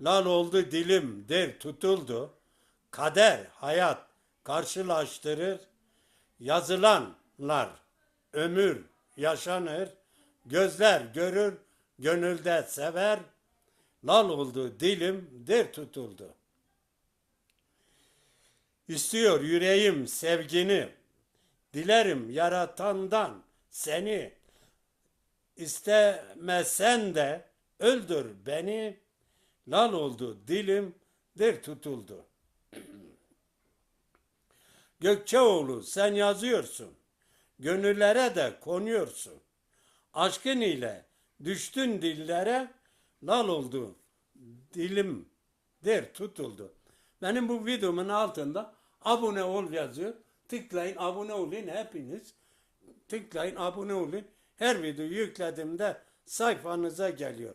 Lal oldu dilim der tutuldu. Kader hayat karşılaştırır. Yazılanlar ömür yaşanır. Gözler görür, gönülde sever. Lal oldu dilim der tutuldu. İstiyor yüreğim sevgini. Dilerim yaratandan seni. İstemesen de öldür beni. Lal oldu dilim der tutuldu. Gökçeoğlu sen yazıyorsun. Gönüllere de konuyorsun. Aşkın ile düştün dillere lal oldu dilim der tutuldu. Benim bu videomun altında abone ol yazıyor. Tıklayın abone olun hepiniz. Tıklayın abone olun. Her video yüklediğimde sayfanıza geliyor.